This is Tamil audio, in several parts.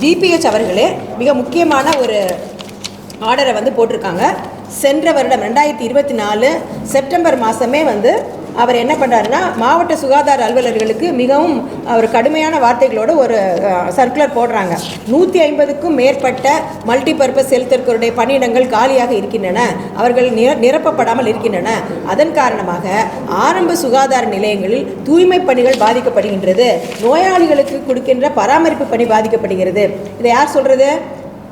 டிபிஹெச் அவர்களே மிக முக்கியமான ஒரு ஆர்டரை வந்து போட்டிருக்காங்க. சென்ற வருடம் ரெண்டாயிரத்தி இருபத்தி நாலு செப்டம்பர் மாதமே வந்து அவர் என்ன பண்ணுறாருன்னா மாவட்ட சுகாதார அலுவலர்களுக்கு மிகவும் ஒரு கடுமையான வார்த்தைகளோட ஒரு சர்க்குலர் போடுறாங்க. நூற்றி ஐம்பதுக்கும் மேற்பட்ட மல்டிபர்பஸ் ஹெல்த் ஒர்க்கருடைய பணியிடங்கள் காலியாக இருக்கின்றன. அவர்கள் நிர நிரப்பப்படாமல் இருக்கின்றன. அதன் காரணமாக ஆரம்ப சுகாதார நிலையங்களில் தூய்மை பணிகள் பாதிக்கப்படுகின்றது. நோயாளிகளுக்கு கொடுக்கின்ற பராமரிப்பு பணி பாதிக்கப்படுகிறது. இதை யார் சொல்கிறது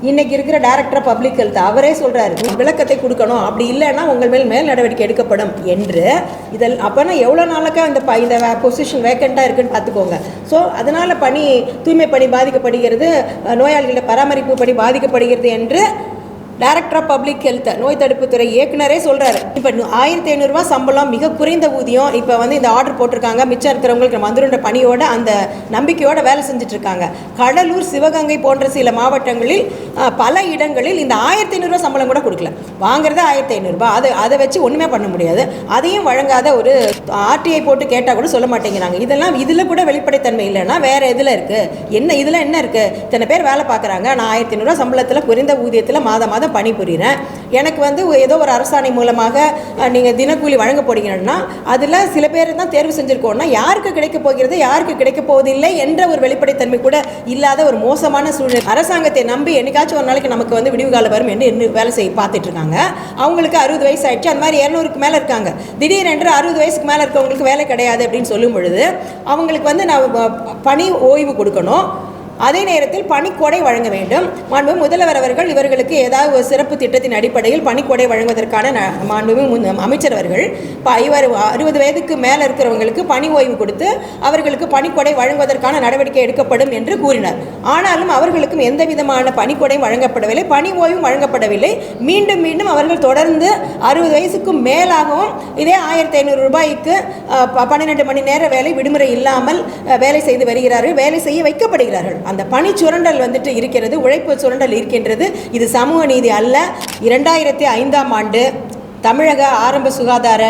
இன்னைக்கு இருக்கிற டைரக்டர் பப்ளிக் ஹெல்த் அவரே சொல்கிறாரு விளக்கத்தை கொடுக்கணும். அப்படி இல்லைன்னா உங்கள் மேல் மேல் நடவடிக்கை எடுக்கப்படும். என்று இதில் அப்போனா எவ்வளோ நாளுக்கா இந்த ப இந்த பொசிஷன் வேக்கண்ட்டாக இருக்குன்னு பார்த்துக்கோங்க. ஸோ அதனால் பணி தூய்மை பணி பாதிக்கப்படுகிறது நோயாளிகளோட பராமரிப்பு பணி பாதிக்கப்படுகிறது என்று டைரக்டர் ஆஃப் பப்ளிக் ஹெல்த் நோய் தடுப்புத்துறை இயக்குனரே சொல்கிறாரு இப்போ ஆயிரத்தி ஐநூறுரூவா சம்பளம் மிக குறைந்த ஊதியம் இப்போ வந்து இந்த ஆர்டர் போட்டிருக்காங்க. மிச்சம் இருக்கிறவங்களுக்கு வந்துருன்ற பணியோட அந்த நம்பிக்கையோட வேலை செஞ்சுட்ருக்காங்க கடலூர் சிவகங்கை போன்ற சில மாவட்டங்களில் பல இடங்களில் இந்த ஆயிரத்தி ஐநூறுரூவா சம்பளம் கூட கொடுக்கல. வாங்குறது ஆயிரத்தி ஐநூறுரூபா அது அதை வச்சு ஒன்றுமே பண்ண முடியாது. அதையும் வழங்காத ஒரு ஆர்டிஐ போட்டு கேட்டால் கூட சொல்ல மாட்டேங்கிறாங்க. இதெல்லாம் இதில் கூட வெளிப்படைத்தன்மை இல்லைன்னா வேறு இதில் இருக்குது என்ன இதில் என்ன இருக்குது இத்தனை பேர் வேலை பார்க்குறாங்க. நான் ஆயிரத்தி ஐநூறுரூவா சம்பளத்தில் குறைந்த ஊதியத்தில் மாதம் மாதம் பணி புரிகிறேன் எனக்கு வந்து ஏதோ ஒரு அரசாணை மூலமாக நீங்கள் தினக்கூலி வழங்க போகிறீங்கன்னா அதில் சில பேர் தான் தேர்வு செஞ்சுருக்கோம்னா யாருக்கு கிடைக்க போகிறது யாருக்கு கிடைக்க போவதில்லை என்ற ஒரு வெளிப்படைத்தன்மை கூட இல்லாத ஒரு மோசமான சூழ்நிலை. அரசாங்கத்தை நம்பி என்னைக்காச்சும் ஒரு நாளைக்கு நமக்கு வந்து விடிவு காலம் வரும் என்று என்ன வேலை செய்ய பார்த்துட்டு இருக்காங்க. அவங்களுக்கு அறுபது வயசு ஆயிடுச்சு. அந்த மாதிரி இரநூறுக்கு மேலே இருக்காங்க. திடீரென்று அறுபது வயசுக்கு மேலே இருக்கவங்களுக்கு வேலை கிடையாது அப்படின்னு சொல்லும் பொழுது அவங்களுக்கு வந்து நான் பணி ஓய்வு கொடுக்கணும். அதே நேரத்தில் பணிக்கொடை வழங்க வேண்டும். மாண்பு முதல்வர் அவர்கள் இவர்களுக்கு ஏதாவது ஒரு சிறப்பு திட்டத்தின் அடிப்படையில் பணிக்கொடை வழங்குவதற்கான மாண்பு அமைச்சர் அவர்கள் இவர் அறுபது வயதுக்கு மேலே இருக்கிறவங்களுக்கு பணி ஓய்வு கொடுத்து அவர்களுக்கு பணிக்கொடை வழங்குவதற்கான நடவடிக்கை எடுக்கப்படும் என்று கூறினார். ஆனாலும் அவர்களுக்கும் எந்த விதமான பணிக்கொடையும் வழங்கப்படவில்லை. பணி ஓய்வும் வழங்கப்படவில்லை. மீண்டும் மீண்டும் அவர்கள் தொடர்ந்து அறுபது வயசுக்கும் மேலாகவும் இதே ஆயிரத்தி ஐநூறு ரூபாய்க்கு ப- பன்னிரெண்டு மணி நேர வேலை விடுமுறை இல்லாமல் வேலை செய்து வருகிறார்கள். வேலை செய்ய வைக்கப்படுகிறார்கள். அந்த பணி சுரண்டல் வந்துட்டு இருக்கிறது உழைப்பு சுரண்டல் இருக்கின்றது. இது சமூக நீதி அல்ல. இரண்டாயிரத்தி ஐந்தாம் ஆண்டு தமிழக ஆரம்ப சுகாதார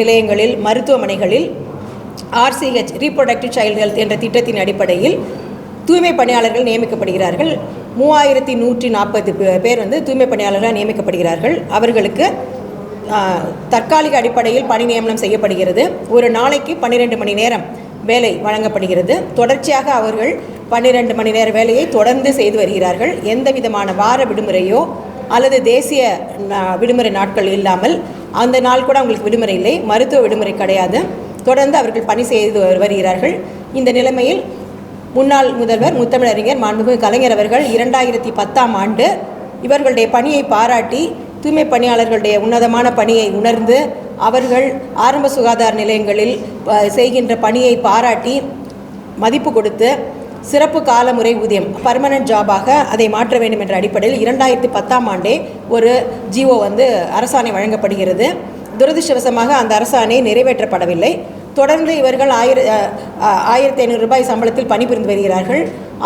நிலையங்களில் மருத்துவமனைகளில் ஆர்சிஹெச் ரீப்ரொடக்டிவ் சைல்டு ஹெல்த் என்ற திட்டத்தின் அடிப்படையில் தூய்மை பணியாளர்கள் நியமிக்கப்படுகிறார்கள். மூவாயிரத்தி நூற்றி நாற்பது பேர் வந்து தூய்மை பணியாளர்களாக நியமிக்கப்படுகிறார்கள். அவர்களுக்கு தற்காலிக அடிப்படையில் பணி நியமனம் செய்யப்படுகிறது. ஒரு நாளைக்கு பன்னிரெண்டு மணி நேரம் வேலை வழங்கப்படுகிறது. தொடர்ச்சியாக அவர்கள் பன்னிரெண்டு மணி நேர வேலையை தொடர்ந்து செய்து வருகிறார்கள். எந்த விதமான வார விடுமுறையோ அல்லது தேசிய விடுமுறை நாட்கள் இல்லாமல் அந்த நாள் கூட அவங்களுக்கு விடுமுறை இல்லை. மருத்துவ விடுமுறை கிடையாது. தொடர்ந்து அவர்கள் பணி செய்து வருகிறார்கள். இந்த நிலைமையில் முன்னாள் முதல்வர் முத்தமிழறிஞர் மாண்புமிகு கலைஞர் அவர்கள் இரண்டாயிரத்தி பத்தாம் ஆண்டு இவர்களுடைய பணியை பாராட்டி தூய்மை பணியாளர்களுடைய உன்னதமான பணியை உணர்ந்து அவர்கள் ஆரம்ப சுகாதார நிலையங்களில் செய்கின்ற பணியை பாராட்டி மதிப்பு கொடுத்து சிறப்பு காலமுறை ஊதியம் பர்மனன்ட் ஜாபாக அதை மாற்ற வேண்டும் என்ற அடிப்படையில் இரண்டாயிரத்தி பத்தாம் ஆண்டே ஒரு ஜிஓ வந்து அரசாணை வழங்கப்படுகிறது. துரதிருஷ்டவசமாக அந்த அரசாணை நிறைவேற்றப்படவில்லை. தொடர்ந்து இவர்கள் ஆயிர ஆயிரத்தி ஐநூறு ரூபாய் சம்பளத்தில் பணிபுரிந்து வருகிறார்கள்.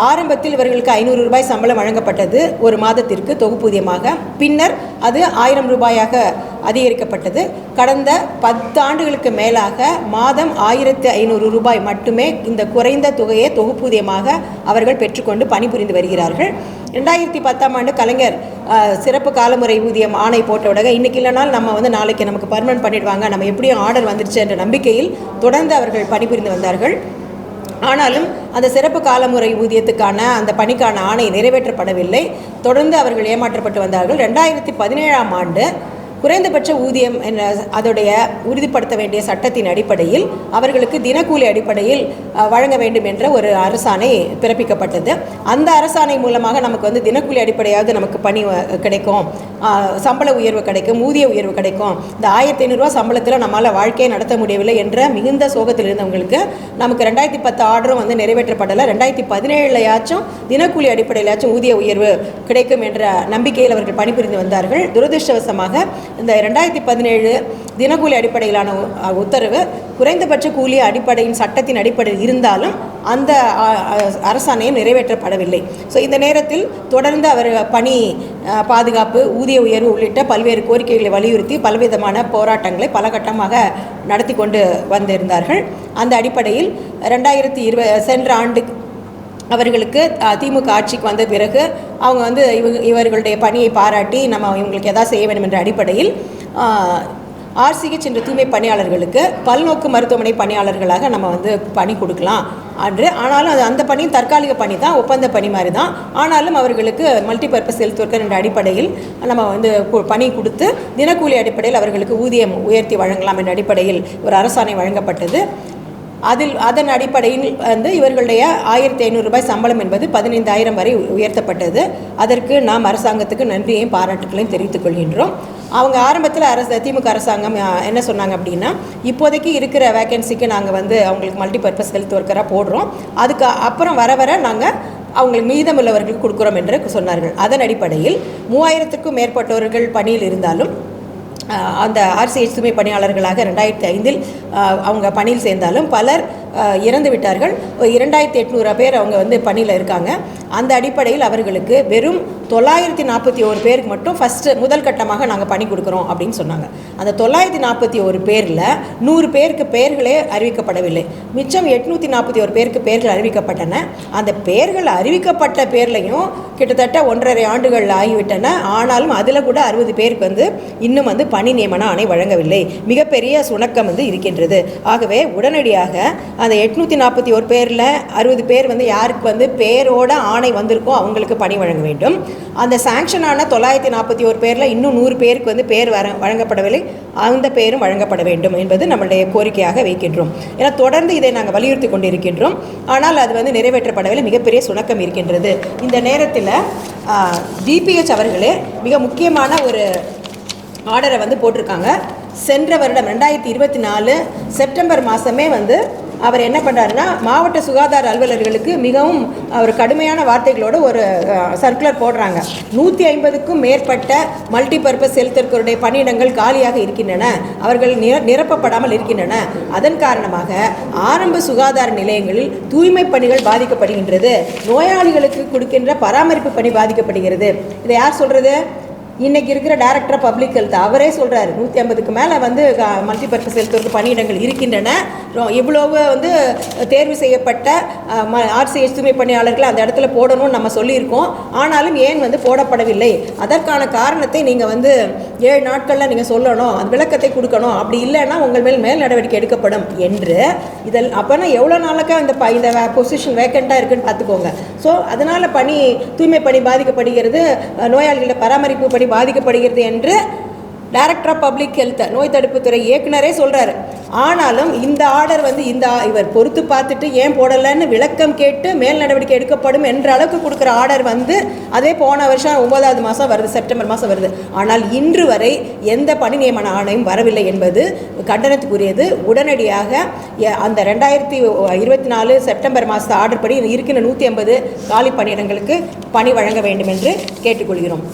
ஆரம்பத்தில் இவர்களுக்கு ஐநூறு ரூபாய் சம்பளம் வழங்கப்பட்டது ஒரு மாதத்திற்கு தொகுப்பூதியமாக. பின்னர் அது ஆயிரம் ரூபாயாக அதிகரிக்கப்பட்டது. கடந்த பத்து ஆண்டுகளுக்கு மேலாக மாதம் ஆயிரத்தி ஐநூறு ரூபாய் மட்டுமே இந்த குறைந்த தொகையை தொகுப்பூதியமாக அவர்கள் பெற்றுக்கொண்டு பணிபுரிந்து வருகிறார்கள். ரெண்டாயிரத்தி பத்தாம் ஆண்டு கலைஞர் சிறப்பு காலமுறை ஊதியம் ஆணை போட்ட உடனே இன்றைக்கி இல்லைனாலும் நம்ம வந்து நாளைக்கு நமக்கு பர்மனன்ட் பண்ணிடுவாங்க. நம்ம எப்படியும் ஆர்டர் வந்துருச்சு என்ற நம்பிக்கையில் தொடர்ந்து அவர்கள் பணிபுரிந்து வந்தார்கள். ஆனாலும் அந்த சிறப்பு காலமுறை ஊதியத்துக்கான அந்த பணிக்கான ஆணை நிறைவேற்றப்படவில்லை. தொடர்ந்து அவர்கள் ஏமாற்றப்பட்டு வந்தார்கள். ரெண்டாயிரத்தி பதினேழாம் ஆண்டு குறைந்தபட்ச ஊதியம் என்ற அதோடைய உறுதிப்படுத்த வேண்டிய சட்டத்தின் அடிப்படையில் அவர்களுக்கு தினக்கூலி அடிப்படையில் வழங்க வேண்டும் என்ற ஒரு அரசாணை பிறப்பிக்கப்பட்டது. அந்த அரசாணை மூலமாக நமக்கு வந்து தினக்கூலி அடிப்படையாவது நமக்கு பணி வ- கிடைக்கும். சம்பள உயர்வு கிடைக்கும் ஊதிய உயர்வு கிடைக்கும். இந்த ஆயிரத்தி ஐநூறுரூவா சம்பளத்தில் நம்மளால் வாழ்க்கையை நடத்த முடியவில்லை என்ற மிகுந்த சோகத்தில் இருந்தவங்களுக்கு நமக்கு ரெண்டாயிரத்தி பத்து ஆர்டரும் வந்து நிறைவேற்றப்படலை. ரெண்டாயிரத்தி பதினேழுலையாச்சும் தினக்கூலி அடிப்படையிலாச்சும் ஊதிய உயர்வு கிடைக்கும் என்ற நம்பிக்கையில் அவர்கள் பணிபுரிந்து வந்தார்கள். துரதிருஷ்டவசமாக இந்த ரெண்டாயிரத்தி பதினேழு தினக்கூலி அடிப்படையிலான உ- உத்தரவு குறைந்தபட்ச கூலி அடிப்படையின் சட்டத்தின் அடிப்படையில் இருந்தாலும் அந்த அரசாணையம் நிறைவேற்றப்படவில்லை. ஸோ இந்த நேரத்தில் தொடர்ந்து அவர் பணி பாதுகாப்பு ஊதிய உயர்வு உள்ளிட்ட பல்வேறு கோரிக்கைகளை வலியுறுத்தி பலவிதமான போராட்டங்களை பல கட்டமாக நடத்தி கொண்டு வந்திருந்தார்கள். அந்த அடிப்படையில் ரெண்டாயிரத்தி இருப சென்ற ஆண்டு அவர்களுக்கு திமுக ஆட்சிக்கு வந்த பிறகு அவங்க வந்து இவங்க இவர்களுடைய பணியை பாராட்டி நம்ம இவங்களுக்கு எதாவது செய்ய வேண்டும் என்ற அடிப்படையில் ஆர்சிஹெச் என்ற தூய்மை பணியாளர்களுக்கு பல்நோக்கு மருத்துவமனை பணியாளர்களாக நம்ம வந்து பணி கொடுக்கலாம் அன்று. ஆனாலும் அது அந்த பணியும் தற்காலிக பணி தான் ஒப்பந்த பணி மாதிரி தான். ஆனாலும் அவர்களுக்கு மல்டிபர்பஸ் ஹெல்த் ஒர்க்கர் என்ற அடிப்படையில் நம்ம வந்து பணி கொடுத்து தினக்கூலி அடிப்படையில் அவர்களுக்கு ஊதியம் உயர்த்தி வழங்கலாம் என்ற அடிப்படையில் ஒரு அரசாணை வழங்கப்பட்டது. அதில் அதன் அடிப்படையில் வந்து இவர்களுடைய ஆயிரத்தி ஐநூறு ரூபாய் சம்பளம் என்பது பதினைந்தாயிரம் வரை உயர்த்தப்பட்டது. அதற்கு நாம் அரசாங்கத்துக்கு நன்றியையும் பாராட்டுகளையும் தெரிவித்துக் கொள்கின்றோம். அவங்க ஆரம்பத்தில் அரசு திமுக அரசாங்கம் என்ன சொன்னாங்க அப்படின்னா இப்போதைக்கு இருக்கிற வேக்கன்சிக்கு நாங்கள் வந்து அவங்களுக்கு மல்டிபர்பஸ் ஹெல்த் ஒர்க்கராக போடுறோம். அதுக்கு அப்புறம் வர வர நாங்கள் அவங்களுக்கு மீதமுள்ளவர்களுக்கு கொடுக்குறோம் என்று சொன்னார்கள். அதன் அடிப்படையில் மூவாயிரத்துக்கும் மேற்பட்டவர்கள் பணியில் இருந்தாலும் அந்த ஆர்சிஹெச் தூய்மை பணியாளர்களாக ரெண்டாயிரத்தி ஐந்தில் அவங்க பணியில் சேர்ந்தாலும் பலர் இறந்து விட்டார்கள். இரண்டாயிரத்தி எட்நூறு பேர் அவங்க வந்து பணியில் இருக்காங்க. அந்த அடிப்படையில் அவர்களுக்கு வெறும் தொள்ளாயிரத்தி நாற்பத்தி ஒரு பேருக்கு மட்டும் ஃபஸ்ட்டு முதல் கட்டமாக நாங்கள் பணி கொடுக்குறோம் அப்படின்னு சொன்னாங்க. அந்த தொள்ளாயிரத்தி நாற்பத்தி ஒரு பேரில் நூறு பேருக்கு பெயர்களே அறிவிக்கப்படவில்லை. மிச்சம் எட்நூற்றி நாற்பத்தி ஒரு பேருக்கு பெயர்கள் அறிவிக்கப்பட்டன. அந்த பெயர்கள் அறிவிக்கப்பட்ட பேர்லையும் கிட்டத்தட்ட ஒன்றரை ஆண்டுகள் ஆகிவிட்டன. ஆனாலும் அதில் கூட அறுபது பேருக்கு வந்து இன்னும் வந்து பணி நியமன ஆணை வழங்கவில்லை. மிகப்பெரிய சுணக்கம் வந்து இருக்கின்றது. ஆகவே உடனடியாக அந்த எட்நூற்றி நாற்பத்தி ஒரு பேரில் அறுபது பேர் வந்து யாருக்கு வந்து பேரோட ஆணை வந்திருக்கோ அவங்களுக்கு பணி வழங்க வேண்டும். அந்த சாங்ஷனான தொள்ளாயிரத்தி நாற்பத்தி ஒரு பேரில் இன்னும் நூறு பேருக்கு வந்து பேர் வர வழங்கப்படவில்லை. அந்த பேரும் வழங்கப்பட வேண்டும் என்பது நம்மளுடைய கோரிக்கையாக வைக்கின்றோம். ஏன்னா தொடர்ந்து இதை நாங்கள் வலியுறுத்தி கொண்டிருக்கின்றோம். ஆனால் அது வந்து நிறைவேற்றப்படவில்லை. மிகப்பெரிய சுணக்கம் இருக்கின்றது. இந்த நேரத்தில் டிபிஹெச் அவர்களே மிக முக்கியமான ஒரு ஆர்டரை வந்து போட்டிருக்காங்க. சென்ற வருடம் ரெண்டாயிரத்தி இருபத்தி நாலு செப்டம்பர் மாதமே வந்து அவர் என்ன பண்ணுறாருன்னா மாவட்ட சுகாதார அலுவலர்களுக்கு மிகவும் ஒரு கடுமையான வார்த்தைகளோட ஒரு சர்க்குலர் போடுறாங்க. நூற்றி ஐம்பதுக்கும் மேற்பட்ட மல்டிபர்பஸ் செலுத்தற்கருடைய பணியிடங்கள் காலியாக இருக்கின்றன. அவர்கள் நிர நிரப்பப்படாமல் இருக்கின்றன. அதன் காரணமாக ஆரம்ப சுகாதார நிலையங்களில் தூய்மை பணிகள் பாதிக்கப்படுகின்றது. நோயாளிகளுக்கு கொடுக்கின்ற பராமரிப்பு பணி பாதிக்கப்படுகிறது. இதை யார் சொல்கிறது இன்றைக்கி இருக்கிற டேரக்டர் பப்ளிக் ஹெல்த் அவரே சொல்கிறாரு நூற்றி ஐம்பதுக்கு மேலே வந்து மல்டிபர்பஸ் ஹெல்த் பணியிடங்கள் இருக்கின்றன. ரொ- இவ்வளவு வந்து தேர்வு செய்யப்பட்ட ஆர்சிஎஸ் தூய்மை பணியாளர்கள் அந்த இடத்துல போடணும்னு நம்ம சொல்லியிருக்கோம். ஆனாலும் ஏன் வந்து போடப்படவில்லை? அதற்கான காரணத்தை நீங்கள் வந்து ஏழு நாட்களில் நீங்கள் சொல்லணும் அந்த விளக்கத்தை கொடுக்கணும். அப்படி இல்லைன்னா உங்கள் மேல் மேல் நடவடிக்கை எடுக்கப்படும் என்று. இதில் அப்போனா எவ்வளோ நாளுக்கா இந்த ப இந்த பொசிஷன் வேக்கண்ட்டாக இருக்குன்னு பார்த்துக்கோங்க. ஸோ அதனால் பணி தூய்மை பணி பாதிக்கப்படுகிறது. அஹ், நோயாளிகளோட பராமரிப்பு பணி பாதிக்கப்படுகிறது என்று டைரக்டர் ஆஃப் பப்ளிக் ஹெல்த் நோய் தடுப்புத்துறை இயக்குனரே சொல்கிறாரு ஆனாலும் இந்த ஆர்டர் வந்து இந்த இவர் பொறுத்து பார்த்துட்டு ஏன் போடலைன்னு விளக்கம் கேட்டு மேல் நடவடிக்கை எடுக்கப்படும் என்ற அளவுக்கு கொடுக்குற ஆர்டர் வந்து அதே போன வருஷம் ஒன்பதாவது மாதம் வருது செப்டம்பர் மாதம் வருது. ஆனால் இன்று வரை எந்த பணி நியமன ஆணையம் வரவில்லை என்பது கண்டனத்துக்குரியது. உடனடியாக அந்த ரெண்டாயிரத்தி இருபத்தி நாலு செப்டம்பர் மாதம் ஆர்டர் படி இருக்கின்ற நூற்றி ஐம்பது காலி பணியிடங்களுக்கு பணி வழங்க வேண்டும் என்று கேட்டுக்கொள்கிறோம்.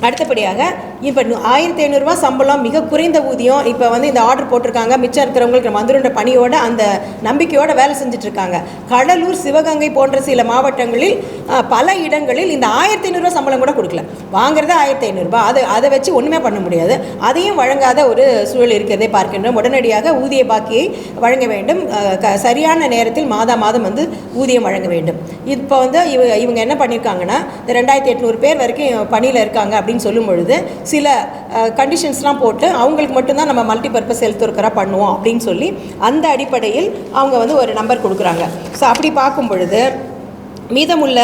அடுத்தபடியாக இப்போ ஆயிரத்தி ஐநூறுரூவா சம்பளம் மிக குறைந்த ஊதியம். இப்போ வந்து இந்த ஆர்டர் போட்டிருக்காங்க. மிச்சம் இருக்கிறவங்களுக்கு வந்துருன்ற பணியோட அந்த நம்பிக்கையோட வேலை செஞ்சுட்ருக்காங்க. கடலூர் சிவகங்கை போன்ற சில மாவட்டங்களில் பல இடங்களில் இந்த ஆயிரத்தி ஐநூறுரூவா சம்பளம் கூட கொடுக்கல. வாங்குறது ஆயிரத்தி ஐநூறுரூவா அது அதை வச்சு ஒன்றுமே பண்ண முடியாது. அதையும் வழங்காத ஒரு சூழல் இருக்கிறதை பார்க்கின்றோம். உடனடியாக ஊதிய பாக்கியை வழங்க வேண்டும். க- சரியான நேரத்தில் மாதா மாதம் வந்து ஊதியம் வழங்க வேண்டும். இப்போ வந்து இவ இவங்க என்ன பண்ணியிருக்காங்கன்னா இந்த ரெண்டாயிரத்தி எட்நூறு பேர் வரைக்கும் பணியில் இருக்காங்க அப்படின்னு சொல்லும் பொழுது சில கண்டிஷன்ஸ்லாம் போட்டு அவங்களுக்கு மட்டும்தான் நம்ம மல்டிபர்பஸ் ஹெல்த் ஒர்க்கராக பண்ணுவோம் அப்படின்னு சொல்லி அந்த அடிப்படையில் அவங்க வந்து ஒரு நம்பர் கொடுக்குறாங்க. ஸோ அப்படி பார்க்கும் பொழுது மீதமுள்ள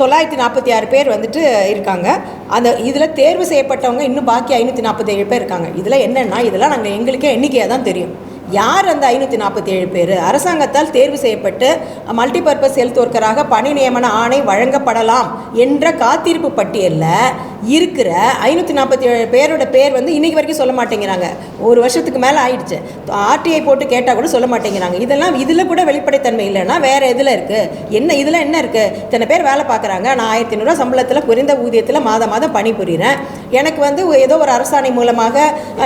தொள்ளாயிரத்தி நாற்பத்தி ஆறு பேர் வந்துட்டு இருக்காங்க. அந்த இதில் தேர்வு செய்யப்பட்டவங்க இன்னும் பாக்கி ஐநூற்றி நாற்பத்தேழு பேர் இருக்காங்க. இதில் என்னென்னா இதெல்லாம் நாங்கள் எங்களுக்கே எண்ணிக்கையாக தான் தெரியும். யார் அந்த ஐநூற்றி நாற்பத்தி ஏழு பேர்? அரசாங்கத்தால் தேர்வு செய்யப்பட்டு மல்டிபர்பஸ் ஹெல்த் ஒர்க்கராக பணி நியமன ஆணை வழங்கப்படலாம் என்ற காத்திருப்பு பட்டியலில் இருக்கிற ஐநூற்றி நாற்பத்தி ஏழு பேரோட பேர் வந்து இன்றைக்கி வரைக்கும் சொல்ல மாட்டேங்கிறாங்க. ஒரு வருஷத்துக்கு மேலே ஆயிடுச்சு. ஆர்டிஐ போட்டு கேட்டால் கூட சொல்ல மாட்டேங்கிறாங்க. இதெல்லாம் இதில் கூட வெளிப்படைத்தன்மை இல்லைன்னா வேறு இதில் இருக்குது என்ன இதில் என்ன இருக்குது இத்தனை பேர் வேலை பார்க்குறாங்க. நான் ஆயிரத்தி ஐநூறுரூவா சம்பளத்தில் குறைந்த ஊதியத்தில் மாதம் மாதம் பணிபுரிகிறேன் எனக்கு வந்து ஏதோ ஒரு அரசாணை மூலமாக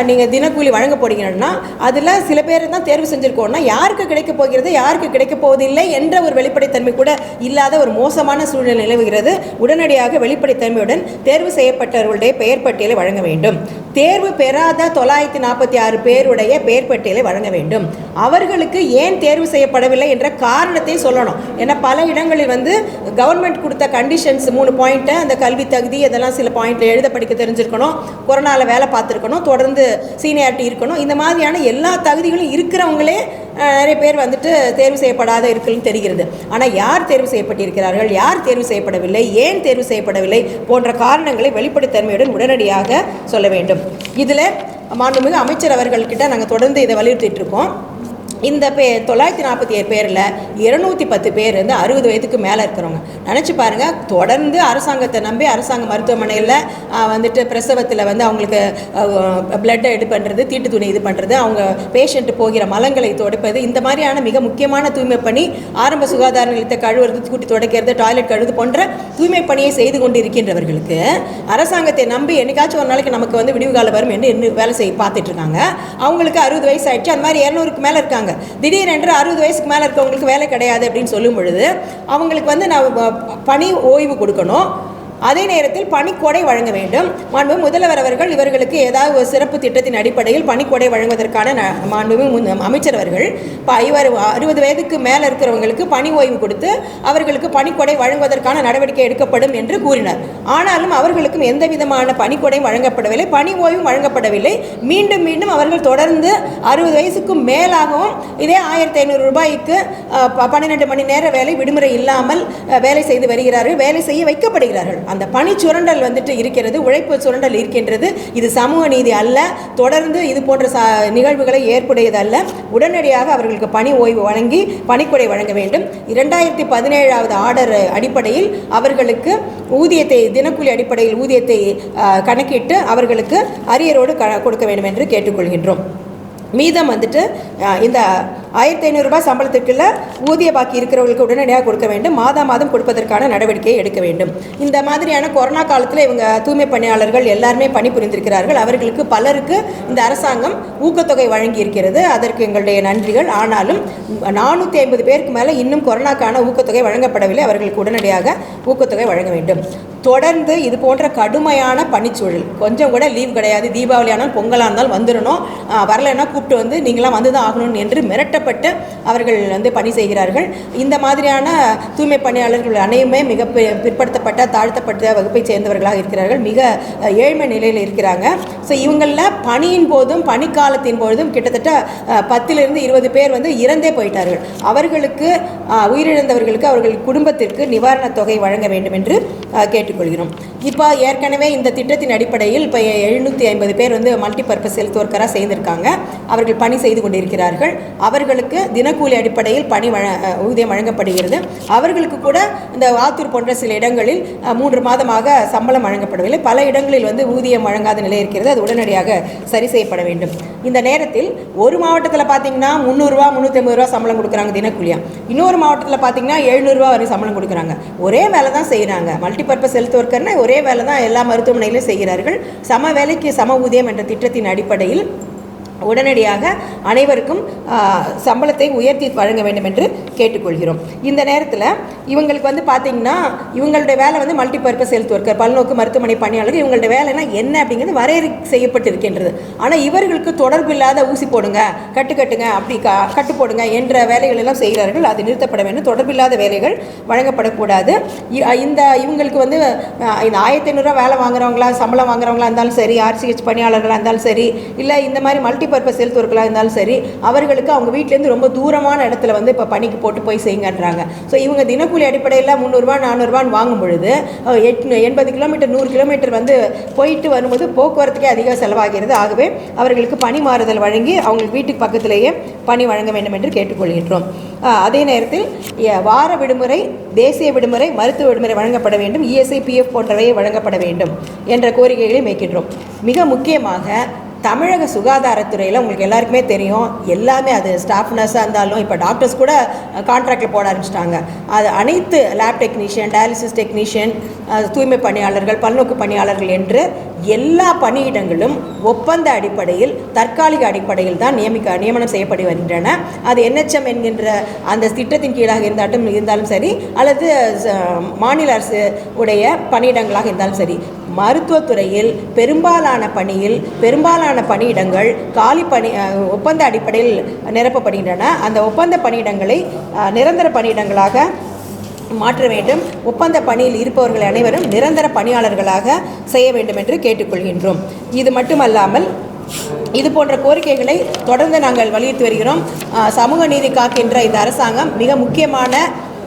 நீங்கள் தினக்கூலி வழங்க போகிறீங்கன்னா அதில் சில பேர் தான் தேர்வு செஞ்சுருக்கோம்னா யாருக்கு கிடைக்க போகிறது யாருக்கு கிடைக்க போவதில்லை என்ற ஒரு வெளிப்படைத்தன்மை கூட இல்லாத ஒரு மோசமான சூழ்நிலை நிலவுகிறது. உடனடியாக வெளிப்படைத்தன்மையுடன் தேர்வு செய்ய செய்யப்பட்டவர்களுடைய பெயர் பட்டியலை வழங்க வேண்டும். தேர்வு பெறாத தொள்ளாயிரத்தி நாற்பத்தி ஆறு பேருடைய பெயர் பட்டியலை வழங்க வேண்டும். அவர்களுக்கு ஏன் தேர்வு செய்யப்படவில்லை என்ற காரணத்தை சொல்லணும். ஏன்னா பல இடங்களில் வந்து கவர்மெண்ட் கொடுத்த கண்டிஷன்ஸ் மூணு பாயிண்ட்டை அந்த கல்வி தகுதி இதெல்லாம் சில பாயிண்ட்ல எழுத படிக்க தெரிஞ்சிருக்கணும். கொரோனாவில் வேலை பார்த்துருக்கணும். தொடர்ந்து சீனியாரிட்டி இருக்கணும். இந்த மாதிரியான எல்லா தகுதிகளும் இருக்கிறவங்களே நிறைய பேர் வந்துட்டு தேர்வு செய்யப்படாத இருக்குன்னு தெரிகிறது. ஆனால் யார் தேர்வு செய்யப்பட்டிருக்கிறார்கள்? யார் தேர்வு செய்யப்படவில்லை? ஏன் தேர்வு செய்யப்படவில்லை? போன்ற காரணங்களை வெளிப்படைத்தன்மையுடன் உடனடியாக சொல்ல வேண்டும். இதில் மாண்புமிகு அமைச்சர் அவர்கள்கிட்ட நாங்கள் தொடர்ந்து இதை வலியுறுத்திட்டு இருக்கோம். இந்த பே தொள்ளாயிரத்தி நாற்பத்தி ஏழு பேரில் இருநூற்றி பத்து பேர் வந்து அறுபது வயதுக்கு மேலே இருக்கிறவங்க. நினச்சி பாருங்கள் தொடர்ந்து அரசாங்கத்தை நம்பி அரசாங்க மருத்துவமனையில் வந்துட்டு பிரசவத்தில் வந்து அவங்களுக்கு பிளட்டை இது பண்ணுறது தீட்டு துணி இது பண்ணுறது அவங்க பேஷண்ட் போகிற மலங்களை துடைப்பது இந்த மாதிரியான மிக முக்கியமான தூய்மை பணி ஆரம்ப சுகாதார நிலையத்தை கழுவுறது கூட்டி துடைக்கிறது டாய்லெட் கழுவுது போன்ற தூய்மை பணியை செய்து கொண்டு இருக்கின்றவர்களுக்கு அரசாங்கத்தை நம்பி என்னைக்காச்சும் ஒரு நாளைக்கு நமக்கு வந்து விடிவு காலம் வரும் என்று வேலை செய்ய பார்த்துட்டு இருக்காங்க. அவங்களுக்கு அறுபது வயசு ஆயிடுச்சு அந்த மாதிரி இரநூறுக்கு மேலே இருக்காங்க. திடீரென்று அறுபது வயசுக்கு மேலே இருக்கவங்களுக்கு வேலை கிடையாது அப்படின்னு சொல்லும் பொழுது அவங்களுக்கு வந்து நான் பணி ஓய்வு கொடுக்கணும். அதே நேரத்தில் பணிக்கொடை வழங்க வேண்டும். மாண்பு முதல்வர் அவர்கள் இவர்களுக்கு ஏதாவது ஒரு சிறப்பு திட்டத்தின் அடிப்படையில் பணிக்கொடை வழங்குவதற்கான ந- மாண்புமிகு முன் அமைச்சர் அவர்கள் ப- இவர் அறுபது வயதுக்கு மேலே இருக்கிறவங்களுக்கு பணி ஓய்வு கொடுத்து அவர்களுக்கு பணிக்கொடை வழங்குவதற்கான நடவடிக்கை எடுக்கப்படும் என்று கூறினார். ஆனாலும் அவர்களுக்கும் எந்த விதமான பணிக்கொடை வழங்கப்படவில்லை. பணி ஓய்வும் வழங்கப்படவில்லை. மீண்டும் மீண்டும் அவர்கள் தொடர்ந்து அறுபது வயசுக்கும் மேலாகவும் இதே ஆயிரத்தி ஐநூறு ரூபாய்க்கு ப- பன்னிரெண்டு மணி நேர வேலை விடுமுறை இல்லாமல் வேலை செய்து வருகிறார்கள். வேலை செய்ய வைக்கப்படுகிறார்கள். அந்த பணி சுரண்டல் வந்துட்டு இருக்கிறது உழைப்பு சுரண்டல் இருக்கின்றது. இது சமூக நீதி அல்ல. தொடர்ந்து இது போன்ற ச நிகழ்வுகளை ஏற்புடையதல்ல. உடனடியாக அவர்களுக்கு பணி ஓய்வு வழங்கி பணிக்கொடை வழங்க வேண்டும். இரண்டாயிரத்தி பதினேழாவது ஆர்டர் அடிப்படையில் அவர்களுக்கு ஊதியத்தை தினக்கூலி அடிப்படையில் ஊதியத்தை கணக்கிட்டு அவர்களுக்கு அரியரோடு க கொடுக்க வேண்டும் என்று கேட்டுக்கொள்கின்றோம். மீதம் வந்துட்டு இந்த ஆயிரத்தி ஐநூறுரூபா சம்பளத்திற்குள்ள ஊதிய பாக்கி இருக்கிறவங்களுக்கு உடனடியாக கொடுக்க வேண்டும். மாதம் மாதம் கொடுப்பதற்கான நடவடிக்கையை எடுக்க வேண்டும். இந்த மாதிரியான கொரோனா காலத்தில் இவங்க தூய்மை பணியாளர்கள் எல்லாருமே பணிபுரிந்திருக்கிறார்கள் அவர்களுக்கு பலருக்கு இந்த அரசாங்கம் ஊக்கத்தொகை வழங்கி இருக்கிறது அதற்கு எங்களுடைய நன்றிகள். ஆனாலும் நானூற்றி ஐம்பது பேருக்கு மேலே இன்னும் கொரோனாக்கான ஊக்கத்தொகை வழங்கப்படவில்லை. அவர்களுக்கு உடனடியாக ஊக்கத்தொகை வழங்க வேண்டும். தொடர்ந்து இது போன்ற கடுமையான பணிச்சூழல் கொஞ்சம் கூட லீவ் கிடையாது. தீபாவளி ஆனால் பொங்கலாக இருந்தாலும் வந்துடணும் வரலைன்னா கூப்பிட்டு வந்து நீங்களாம் வந்து தான் ஆகணும் என்று மிரட்ட மிரட்டப்பட்டு அவர்கள் வந்து பணி செய்கிறார்கள். இந்த மாதிரியான தூய்மை பணியாளர்கள் அனைவருமே மிக பிற்படுத்தப்பட்ட தாழ்த்தப்பட்ட வகுப்பை சேர்ந்தவர்களாக இருக்கிறார்கள். மிக ஏழ்மை நிலையில் இருக்கிறாங்க. ஸோ இவங்களில் பணியின் போதும் பணிக்காலத்தின் போதும் கிட்டத்தட்ட பத்திலிருந்து இருபது பேர் வந்து இறந்தே போயிட்டார்கள். அவர்களுக்கு உயிரிழந்தவர்களுக்கு அவர்கள் குடும்பத்திற்கு நிவாரணத் தொகை வழங்க வேண்டும் என்று கேட்டுக்கொள்கிறோம். இப்போ ஏற்கனவே இந்த திட்டத்தின் அடிப்படையில் இப்போ எழுநூற்றி ஐம்பது பேர் வந்து மல்டிபர்பஸ் ஹெல்த் ஒர்க்கராக சேர்ந்திருக்காங்க. அவர்கள் பணி செய்து கொண்டிருக்கிறார்கள். அவர்கள் அவர்களுக்கு தினக்கூலி அடிப்படையில் பணி வழ ஊதியம் வழங்கப்படுகிறது. அவர்களுக்கு கூட இந்த ஆத்தூர் போன்ற சில இடங்களில் மூன்று மாதமாக சம்பளம் வழங்கப்படவில்லை. பல இடங்களில் வந்து ஊதியம் வழங்காத நிலை இருக்கிறது. அது உடனடியாக சரி செய்யப்பட வேண்டும். இந்த நேரத்தில் ஒரு மாவட்டத்தில் பார்த்தீங்கன்னா முந்நூறுரூவா முந்நூற்றி ரூபா சம்பளம் கொடுக்குறாங்க தினக்கூலியா. இன்னொரு மாவட்டத்தில் பார்த்தீங்கன்னா எழுநூறுவா வரை சம்பளம் கொடுக்குறாங்க. ஒரே வேலை தான் செய்கிறாங்க மல்டிபர்பஸ் ஹெல்த் ஒர்க்கர்னால் ஒரே வேலை தான் எல்லா மருத்துவமனையிலும் செய்கிறார்கள். சம வேலைக்கு சம ஊதியம் என்ற திட்டத்தின் அடிப்படையில் உடனடியாக அனைவருக்கும் சம்பளத்தை உயர்த்தி வழங்க வேண்டும் என்று கேட்டுக்கொள்கிறோம். இந்த நேரத்தில் இவங்களுக்கு வந்து பார்த்தீங்கன்னா இவங்களுடைய வேலை வந்து மல்டிபர்பஸ் ஹெல்த் ஒர்க்கர் பல்நோக்கு மருத்துவமனை பணியாளர்கள் இவங்களுடைய வேலைனா என்ன அப்படிங்கிறது வரையறை செய்யப்பட்டிருக்கின்றது. ஆனால் இவர்களுக்கு தொடர்பு இல்லாத ஊசி போடுங்க கட்டு கட்டுங்க அப்படி க கட்டு போடுங்க என்ற வேலைகள் எல்லாம் செய்கிறார்கள். அது நிறுத்தப்பட வேண்டும். தொடர்பில்லாத வேலைகள் வழங்கப்படக்கூடாது. இ- இந்த இவங்களுக்கு வந்து இந்த ஆயிரத்தி ஐநூறுரூவா வேலை வாங்குறவங்களா சம்பளம் வாங்குறவங்களா இருந்தாலும் சரி ஆர்சிஹெச் பணியாளர்களாக இருந்தாலும் சரி இல்லை இந்த மாதிரி பர்பஸ் ஹெல்த் ஒர்க்கெலாம் இருந்தாலும் சரி அவர்களுக்கு அவங்க வீட்டிலேருந்து ரொம்ப தூரமான இடத்துல வந்து இப்போ பணிக்கு போட்டு போய் செய்யுங்கன்றாங்க ஸோ இவங்க தினக்கூலி அடிப்படையில் முந்நூறுரூவா நானூறுரூவான்னு வாங்கும் பொழுது அஹ், எண்பது கிலோமீட்டர் நூறு கிலோமீட்டர் வந்து போயிட்டு வரும்போது போக்குவரத்துக்கே அதிக செலவாகிறது. ஆகவே அவர்களுக்கு பணி மாறுதல் வழங்கி அவங்களுக்கு வீட்டுக்கு பக்கத்திலேயே பணி வழங்க வேண்டும் என்று கேட்டுக்கொள்கின்றோம். அதே நேரத்தில் வார விடுமுறை தேசிய விடுமுறை மருத்துவ விடுமுறை வழங்கப்பட வேண்டும். இஎஸ்ஐ பிஎஃப் போன்றவை வழங்கப்பட வேண்டும் என்ற கோரிக்கைகளை வைக்கின்றோம். மிக முக்கியமாக தமிழக சுகாதாரத்துறையில் உங்களுக்கு எல்லாருக்குமே தெரியும். எல்லாமே அது ஸ்டாஃப் நர்ஸாக இருந்தாலும் இப்போ டாக்டர்ஸ் கூட கான்ட்ராக்டில் போட ஆரம்பிச்சிட்டாங்க. அது அனைத்து லேப் டெக்னீஷியன் டயாலிசிஸ் டெக்னீஷியன் தூய்மை பணியாளர்கள் பல்நோக்கு பணியாளர்கள் என்று எல்லா பணியிடங்களும் ஒப்பந்த அடிப்படையில் தற்காலிக அடிப்படையில் தான் நியமிக்க நியமனம் செய்யப்பட்டு வருகின்றன. அது என்ஹெச்எம் என்கின்ற அந்த திட்டத்தின் கீழாக இருந்தாலும் இருந்தாலும் சரி அல்லது மாநில அரசு உடைய பணியிடங்களாக இருந்தாலும் சரி. மருத்துவத்துறையில் பெரும்பாலான பணியில் பெரும்பாலான பணியிடங்கள் காலி பணி ஒப்பந்த அடிப்படையில் நிரப்பப்படுகின்றன. அந்த ஒப்பந்த பணியிடங்களை நிரந்தர பணியிடங்களாக மாற்ற வேண்டும். ஒப்பந்த பணியில் இருப்பவர்கள் அனைவரும் நிரந்தர பணியாளர்களாக செய்ய வேண்டும் என்று கேட்டுக்கொள்கின்றோம். இது மட்டுமல்லாமல் இது போன்ற கோரிக்கைகளை தொடர்ந்து நாங்கள் வலியுறுத்தி வருகிறோம். சமூக நீதி காக்கின்ற இந்த அரசாங்கம் மிக முக்கியமான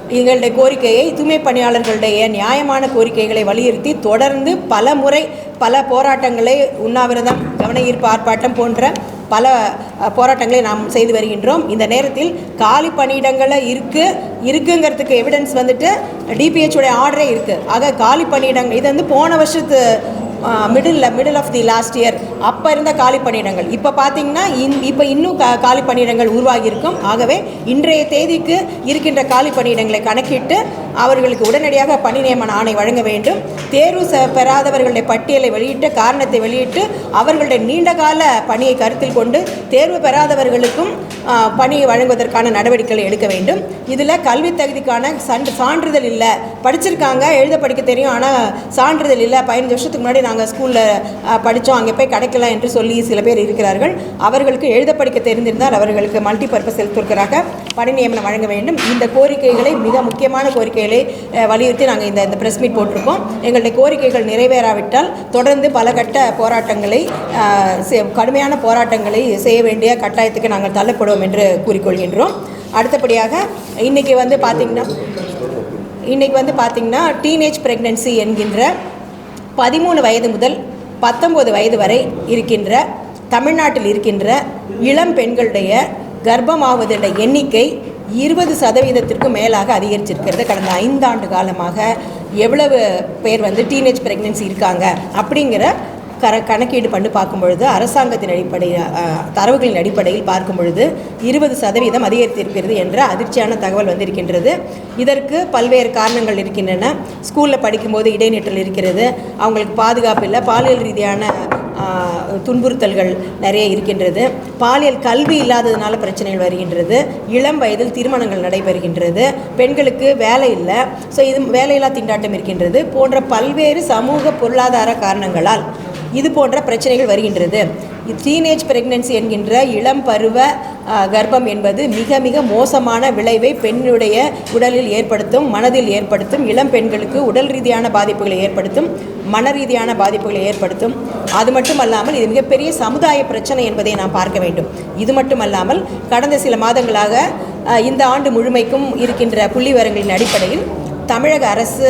எங்களுடைய கோரிக்கையை தூய்மை பணியாளர்களுடைய நியாயமான கோரிக்கைகளை வலியுறுத்தி தொடர்ந்து பல முறை பல போராட்டங்களை உண்ணாவிரதம் கவன ஈர்ப்பு ஆர்ப்பாட்டம் போன்ற பல போராட்டங்களை நாம் செய்து வருகின்றோம். இந்த நேரத்தில் காலி பணியிடங்களை இருக்கு இருக்குங்கிறதுக்கு எவிடன்ஸ் வந்துட்டு டிபிஹெச் உடைய ஆர்டரே இருக்குது ஆக காலி பணியிடங்கள் இது வந்து போன வருஷத்து middle middle of the last year அப்போ இருந்த காலி பணியிடங்கள். இப்போ பார்த்தீங்கன்னா இன் இப்போ இன்னும் கா காலி பணியிடங்கள் உருவாகியிருக்கும். ஆகவே இன்றைய தேதிக்கு இருக்கின்ற காலி பணியிடங்களை கணக்கிட்டு அவர்களுக்கு உடனடியாக பணி நியமன ஆணை வழங்க வேண்டும். தேர்வு பெறாதவர்களுடைய பட்டியலை வெளியிட்டு காரணத்தை வெளியிட்டு அவர்களுடைய நீண்டகால பணியை கருத்தில் கொண்டு தேர்வு பெறாதவர்களுக்கும் பணியை பணி வழங்குவதற்கான நடவடிக்கைகளை எடுக்க வேண்டும். இதில் கல்வி தகுதிக்கான சான்றிதழ் இல்லை. படிச்சிருக்காங்க எழுத படிக்க தெரியும் ஆனால் சான்றிதழ் இல்லை. பதினஞ்சு வருஷத்துக்கு முன்னாடி நாங்கள் ஸ்கூலில் படித்தோம் அங்கே போய் கிடைக்கல என்று சொல்லி சில பேர் இருக்கிறார்கள். அவர்களுக்கு எழுத படிக்க தெரிந்திருந்தால் அவர்களுக்கு மல்டி பர்பஸ் பணி நியமனம் வழங்க வேண்டும். இந்த கோரிக்கைகளை மிக முக்கியமான கோரிக்கைகளை வலியுறுத்தி நாங்கள் இந்த இந்த ப்ரெஸ் மீட் போட்டிருக்கோம். எங்களுடைய கோரிக்கைகள் நிறைவேறாவிட்டால் தொடர்ந்து பல கட்ட போராட்டங்களை கடுமையான போராட்டங்களை செய்ய வேண்டிய கட்டாயத்துக்கு நாங்கள் தள்ளப்படுவோம் என்று கூறிக்கொள்கின்றோம். அடுத்தபடியாக இன்றைக்கி வந்து பார்த்திங்கன்னா இன்றைக்கி வந்து பார்த்திங்கன்னா டீனேஜ் ப்ரெக்னென்சி என்கின்ற பதிமூணு வயது முதல் பத்தொம்போது வயது வரை இருக்கின்ற தமிழ்நாட்டில் இருக்கின்ற இளம் பெண்களுடைய கர்ப்பமாவதுடைய எண்ணிக்கை இருபது சதவீதத்திற்கும் மேலாக அதிகரிச்சிருக்கிறது. கடந்த ஐந்தாண்டு காலமாக எவ்வளவு பேர் வந்து டீனேஜ் ப்ரெக்னென்சி இருக்காங்க அப்படிங்கிற கர கணக்கீடு பண்ணி பார்க்கும் பொழுது அரசாங்கத்தின் அடிப்படையில் தரவுகளின் அடிப்படையில் பார்க்கும் பொழுது இருபது சதவீதம் அதிகரித்திருக்கிறது என்ற அதிர்ச்சியான தகவல் வந்திருக்கின்றது. இதற்கு பல்வேறு காரணங்கள் இருக்கின்றன. ஸ்கூலில் படிக்கும்போது இடைநிற்றல் இருக்கிறது. அவங்களுக்கு பாதுகாப்பு இல்லை. பாலியல் ரீதியான துன்புறுத்தல்கள் நிறைய இருக்கின்றது. பாலியல் கல்வி இல்லாததுனால பிரச்சனைகள் வருகின்றது. இளம் வயதில் திருமணங்கள் நடைபெறுகின்றது. பெண்களுக்கு வேலை இல்லை. ஸோ இது வேலையில்லா திண்டாட்டம் இருக்கின்றது போன்ற பல்வேறு சமூக பொருளாதார காரணங்களால் இது போன்ற பிரச்சனைகள் வருகின்றது. டீனேஜ் பிரெக்னன்சி என்கின்ற இளம் பருவ கர்ப்பம் என்பது மிக மிக மோசமான விளைவை பெண்ணுடைய உடலில் ஏற்படுத்தும் மனதில் ஏற்படுத்தும் இளம் பெண்களுக்கு உடல் ரீதியான பாதிப்புகளை ஏற்படுத்தும் மன ரீதியான பாதிப்புகளை ஏற்படுத்தும். அது மட்டுமல்லாமல் இது மிகப்பெரிய சமுதாய பிரச்சனை என்பதை நாம் பார்க்க வேண்டும். இது மட்டுமல்லாமல் கடந்த சில மாதங்களாக இந்த ஆண்டு முழுமைக்கும் இருக்கின்ற புள்ளிவரங்களின் அடிப்படையில் தமிழக அரசு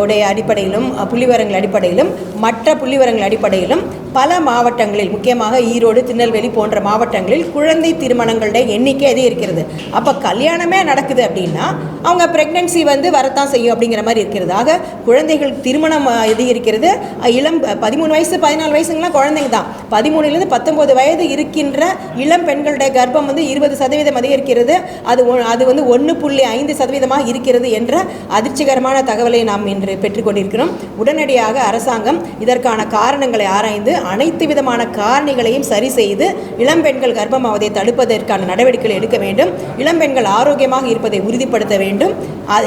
உடைய அடிப்படையிலும் புள்ளிவரங்கள் அடிப்படையிலும் மற்ற புள்ளிவரங்கள் அடிப்படையிலும் பல மாவட்டங்களில் முக்கியமாக ஈரோடு திருநெல்வேலி போன்ற மாவட்டங்களில் குழந்தை திருமணங்களுடைய எண்ணிக்கை அதிகரிக்கிறது அப்போ கல்யாணமே நடக்குது அப்படின்னா அவங்க ப்ரெக்னென்சி வந்து வரத்தான் செய்யும் அப்படிங்கிற மாதிரி இருக்கிறது. ஆக குழந்தைகள் திருமணம் அஹ், அதிகரிக்கிறது இளம் பதிமூணு வயசு பதினாலு வயசுங்களாம் குழந்தைங்க தான். பதிமூணுலேருந்து பத்தொம்போது வயது இருக்கின்ற இளம் பெண்களுடைய கர்ப்பம் வந்து இருபது சதவீதம் அதிகரிக்கிறது. அது ஒ- அது வந்து ஒன்று புள்ளி ஐந்து சதவீதமாக இருக்கிறது என்ற அதிர்ச்சிகரமான தகவலை நாம் இன்று பெற்றுக்கொண்டிருக்கிறோம். உடனடியாக அரசாங்கம் இதற்கான காரணங்களை ஆராய்ந்து அனைத்து விதமான காரணிகளையும் சரி செய்து இளம்பெண்கள் கர்ப்பமாவதை தடுப்பதற்கான நடவடிக்கைகள் எடுக்க வேண்டும். இளம்பெண்கள் ஆரோக்கியமாக இருப்பதை உறுதிப்படுத்த வேண்டும்.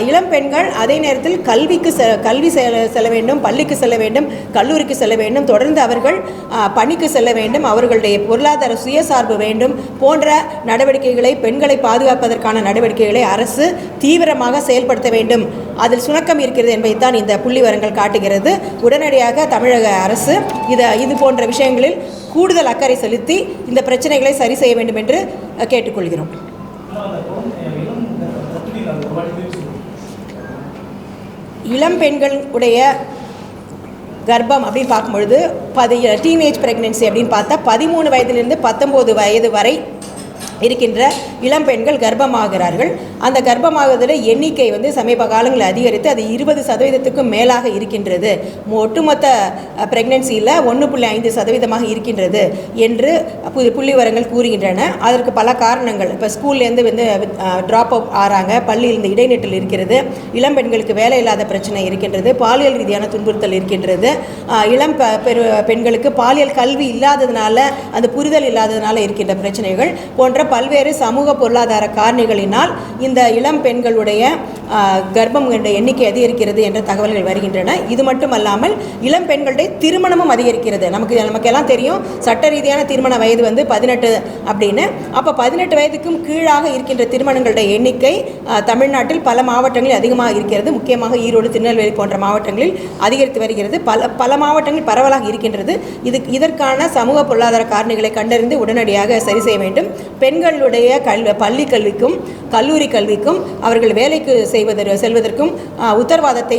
இளம்பெண்கள் அதே நேரத்தில் கல்விக்கு செ கல்வி செல்ல செல்ல வேண்டும் பள்ளிக்கு செல்ல வேண்டும் கல்லூரிக்கு செல்ல வேண்டும் தொடர்ந்து அவர்கள் பணிக்கு செல்ல வேண்டும் அவர்களுடைய பொருளாதார சுயசார்பு வேண்டும் போன்ற நடவடிக்கைகளை பெண்களை பாதுகாப்பதற்கான நடவடிக்கைகளை அரசு தீவிரமாக செயல்படுத்த வேண்டும். அதில் சுணக்கம் இருக்கிறது என்பதைத்தான் இந்த புள்ளிவரங்கள் காட்டுகிறது. உடனடியாக தமிழக அரசு இதை இது போன்ற விஷயங்களில் கூடுதல் அக்கறை செலுத்தி இந்த பிரச்சனைகளை சரி செய்ய வேண்டும் என்று கேட்டுக்கொள்கிறோம். இளம் பெண்கள் உடைய கர்ப்பம் அப்படின்னு பார்க்கும்பொழுது பதி டீனேஜ் ப்ரெக்னென்சி அப்படின்னு பார்த்தா பதிமூணு வயதிலிருந்து பத்தொம்போது வயது வரை இருக்கின்ற இளம் பெண்கள் கர்ப்பமாகிறார்கள். அந்த கர்ப்பமாகுதல எண்ணிக்கை வந்து சமீப காலங்களில் அதிகரித்து அது இருபது சதவீதத்துக்கும் மேலாக இருக்கின்றது. ஒட்டுமொத்த பிரெக்னன்சியில் ஒன்று புள்ளி ஐந்து சதவீதமாக இருக்கின்றது என்று புது புள்ளிவரங்கள் கூறுகின்றன. அதற்கு பல காரணங்கள். இப்போ ஸ்கூல்லேருந்து வந்து ட்ராப் அவுட் ஆறாங்க. பள்ளியிலிருந்து இடைநிற்றல் இருக்கிறது. இளம் பெண்களுக்கு வேலை இல்லாத பிரச்சனை இருக்கின்றது. பாலியல் ரீதியான துன்புறுத்தல் இருக்கின்றது. இளம் பெரு பெண்களுக்கு பாலியல் கல்வி இல்லாததுனால அந்த புரிதல் இல்லாததுனால இருக்கின்ற பிரச்சனைகள் போன்ற பல்வேறு சமூக பொருளாதார காரணிகளினால் இந்த இளம் பெண்களுடைய கர்ப்பம் என்ற எண்ணிக்கை அதிகரிக்கிறது என்ற தகவல்கள் வருகின்றன. இது மட்டுமல்லாமல் இளம் பெண்களுடைய திருமணமும் அதிகரிக்கிறது. நமக்கு நமக்கெல்லாம் தெரியும் சட்ட ரீதியான திருமண வயது வந்து பதினெட்டு அப்படின்னு. அப்போ பதினெட்டு வயதுக்கும் கீழாக இருக்கின்ற திருமணங்களுடைய எண்ணிக்கை தமிழ்நாட்டில் பல மாவட்டங்களில் அதிகமாக இருக்கிறது. முக்கியமாக ஈரோடு திருநெல்வேலி போன்ற மாவட்டங்களில் அதிகரித்து வருகிறது. பல பல மாவட்டங்களில் பரவலாக இருக்கின்றது. இது இதற்கான சமூக பொருளாதார காரணிகளை கண்டறிந்து உடனடியாக சரி செய்ய வேண்டும். பெண்களுடைய கல் பள்ளி கல்விக்கும் கல்லூரி கல்விக்கும் அவர்கள் வேலைக்கு செய்வதற்கு செல்வதற்கும் உத்தரவாதத்தை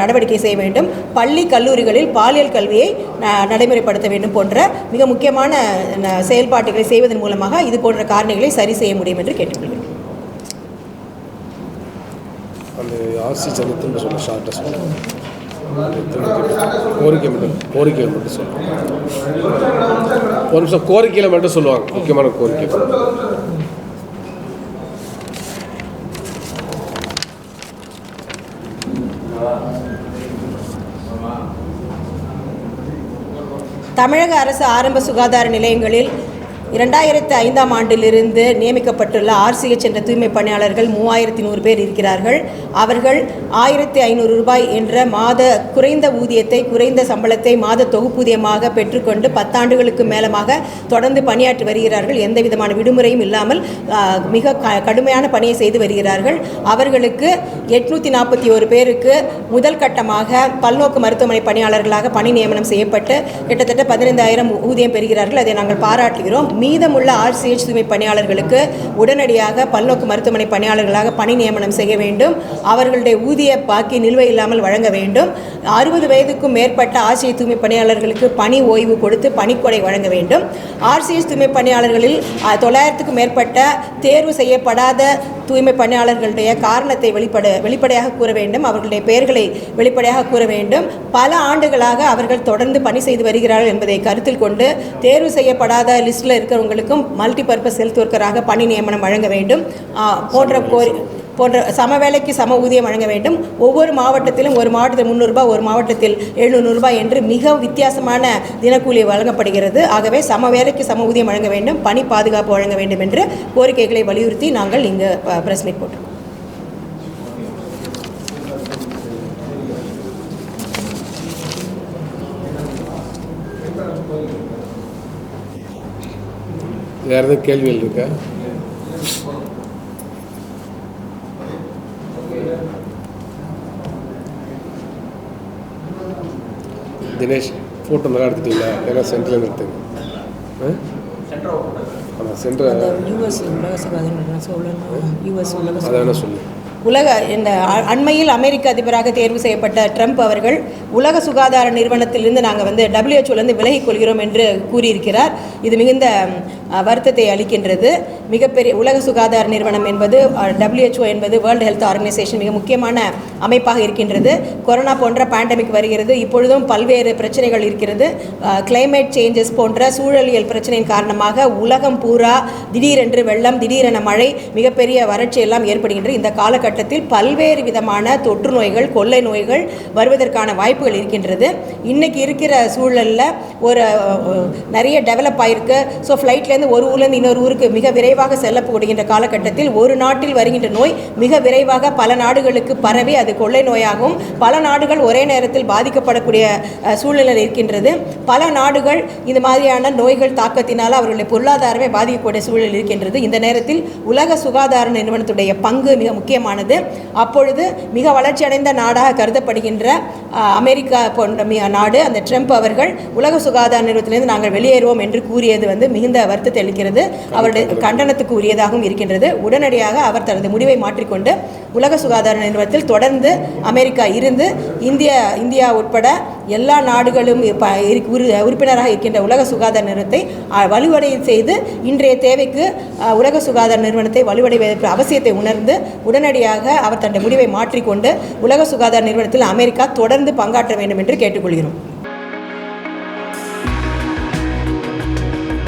நடவடிக்கை செய்ய வேண்டும். பள்ளி கல்லூரிகளில் பாலியல் கல்வியை நடைமுறைப்படுத்த வேண்டும் போன்ற மிக முக்கியமான செயல்பாட்டுகளை செய்வதன் மூலமாக இது போன்ற காரணிகளை சரி செய்ய முடியும் என்று கேட்டுக்கொள்கிறேன். அந்த ஆர்சி சொல்ல ஷார்ட்டாக சொல்ல கோரிக்கை மட்டும் கோரிக்கை மட்டும் சொல்லுவாங்க ஒரு நிமிஷம் கோரிக்கையில் மட்டும் சொல்லுவாங்க முக்கியமான கோரிக்கை. தமிழக அரசு ஆரம்ப சுகாதார நிலையங்களில் இரண்டாயிரத்தி ஐந்தாம் ஆண்டிலிருந்து நியமிக்கப்பட்டுள்ள ஆர்சிஎச் என்ற தூய்மை பணியாளர்கள் மூவாயிரத்தி நூறு பேர் இருக்கிறார்கள். அவர்கள் ஆயிரத்தி ஐநூறு ரூபாய் என்ற மாத குறைந்த ஊதியத்தை குறைந்த சம்பளத்தை மாத தொகுப்பூதியமாக பெற்றுக்கொண்டு பத்தாண்டுகளுக்கு மேலமாக தொடர்ந்து பணியாற்றி வருகிறார்கள். எந்த விதமான விடுமுறையும் இல்லாமல் மிக க- கடுமையான பணியை செய்து வருகிறார்கள். அவர்களுக்கு எட்நூற்றி நாற்பத்தி ஒரு பேருக்கு முதல் கட்டமாக பல்நோக்கு மருத்துவமனை பணியாளர்களாக பணி நியமனம் செய்யப்பட்டு கிட்டத்தட்ட பதினைந்தாயிரம் ஊதியம் பெறுகிறார்கள். அதை நாங்கள் பாராட்டுகிறோம். மீதமுள்ள ஆர்சிஹெச் தூய்மை பணியாளர்களுக்கு உடனடியாக பல்நோக்கு மருத்துவமனை பணியாளர்களாக பணி நியமனம் செய்ய வேண்டும். அவர்களுடைய ஊதிய பாக்கி நிலுவை இல்லாமல் வழங்க வேண்டும். அறுபது வயதுக்கும் மேற்பட்ட ஆர்சிஹெச் தூய்மை பணியாளர்களுக்கு பணி ஓய்வு கொடுத்து பணிக்கொடை வழங்க வேண்டும். ஆர்சிஎஸ் தூய்மை பணியாளர்களில் தொள்ளாயிரத்துக்கும் மேற்பட்ட தேர்வு செய்யப்படாத தூய்மை பணியாளர்களுடைய காரணத்தை வெளிப்பட வெளிப்படையாக கூற வேண்டும். அவர்களுடைய பெயர்களை வெளிப்படையாக கூற வேண்டும். பல ஆண்டுகளாக அவர்கள் தொடர்ந்து பணி செய்து வருகிறார்கள் என்பதை கருத்தில் கொண்டு தேர்வு செய்யப்படாத லிஸ்ட்டில் இருக்கிறவங்களுக்கும் மல்டி பர்பஸ் ஹெல்த் ஒர்க்கராக பணி நியமனம் வழங்க வேண்டும். போன்ற கோரி போன்ற சம வேலைக்கு சம ஊதியம் வழங்க வேண்டும். ஒவ்வொரு மாவட்டத்திலும் ஒரு மாவட்டத்தில் முந்நூறுரூபா ஒரு மாவட்டத்தில் எழுநூறுபா என்று மிக வித்தியாசமான தினக்கூலி வழங்கப்படுகிறது. ஆகவே சம வேலைக்கு சம ஊதியம் வழங்க வேண்டும். பணி பாதுகாப்பு வழங்க வேண்டும் என்று கோரிக்கைகளை வலியுறுத்தி நாங்கள் இங்கு பிரஸ் மீட் போட்டோம் வேறு எதுவும் கேள்விகள் இருக்கா? தினேஷ் ஃபோட்டோ நல்லா எடுத்துட்டீங்களா? ஏன்னா சென்டரில் எடுத்துங்க ஆமாம் சென்டர் யூஎஸ் உலக சொல்லணும் உலக அதை வேணால் சொல்லு. உலக இந்த அண்மையில் அமெரிக்க அதிபராக தேர்வு செய்யப்பட்ட ட்ரம்ப் அவர்கள் உலக சுகாதார நிறுவனத்திலிருந்து நாங்கள் வந்து டபிள்யூஹெச்ஓலேருந்து விலகிக் கொள்கிறோம் என்று கூறியிருக்கிறார். இது மிகுந்த வருத்தத்தை அளிக்கின்றது. மிகப்பெரிய உலக சுகாதார நிறுவனம் என்பது டபிள்யூஹெச்ஓ என்பது வேர்ல்டு ஹெல்த் ஆர்கனைசேஷன் மிக முக்கியமான அமைப்பாக இருக்கின்றது. கொரோனா போன்ற பேண்டமிக் வருகிறது. இப்பொழுதும் பல்வேறு பிரச்சனைகள் இருக்கிறது. கிளைமேட் சேஞ்சஸ் போன்ற சூழலியல் பிரச்சனையின் காரணமாக உலகம் பூரா திடீரென்று வெள்ளம் திடீரென மழை மிகப்பெரிய வறட்சி எல்லாம் ஏற்படுகின்றது இந்த காலகட்டத்தில் பல்வேறு விதமான தொற்று நோய்கள் கொள்ளை நோய்கள் வருவதற்கான வாய்ப்பு வாய்ப்புகள் இருக்கின்றது. இன்றைக்கி இருக்கிற சூழலில் ஒரு நிறைய டெவலப் ஆயிருக்கு. ஸோ ஃப்ளைட்லேருந்து ஒரு ஊர்லேருந்து இன்னொரு ஊருக்கு மிக விரைவாக செல்லப்படுகின்ற காலகட்டத்தில் ஒரு நாட்டில் வருகின்ற நோய் மிக விரைவாக பல நாடுகளுக்கு பரவி அது கொள்ளை நோயாகவும் பல நாடுகள் ஒரே நேரத்தில் பாதிக்கப்படக்கூடிய சூழ்நிலை இருக்கின்றது. பல நாடுகள் இந்த மாதிரியான நோய்கள் தாக்கத்தினால் அவர்களுடைய பொருளாதாரமே பாதிக்கக்கூடிய சூழல் இருக்கின்றது. இந்த நேரத்தில் உலக சுகாதார நிறுவனத்துடைய பங்கு மிக முக்கியமானது. அப்பொழுது மிக வளர்ச்சியடைந்த நாடாக கருதப்படுகின்ற அமெரிக்கா போன்ற நாடு அந்த ட்ரம்ப் அவர்கள் உலக சுகாதார நிறுவனத்திலிருந்து நாங்கள் வெளியேறுவோம் என்று கூறியது வந்து மிகுந்த வருத்தத்தை அளிக்கிறது அவருடைய கண்டனத்துக்கு உரியதாகவும் இருக்கின்றது. உடனடியாக அவர் தனது முடிவை மாற்றிக்கொண்டு உலக சுகாதார நிறுவனத்தில் தொடர்ந்து அமெரிக்கா இருந்து இந்திய இந்தியா உட்பட எல்லா நாடுகளும் உறு- உறுப்பினராக இருக்கின்ற உலக சுகாதார நிறுவனத்தை வலுவடைய செய்து இன்றைய தேவைக்கு உலக சுகாதார நிறுவனத்தை வலுவடைவதற்கு அவசியத்தை உணர்ந்து உடனடியாக அவர் தன்னுடைய முடிவை மாற்றிக்கொண்டு உலக சுகாதார நிறுவனத்தில் அமெரிக்கா தொடர்ந்து பங்காற்ற வேண்டும் என்று கேட்டுக்கொள்கிறோம்.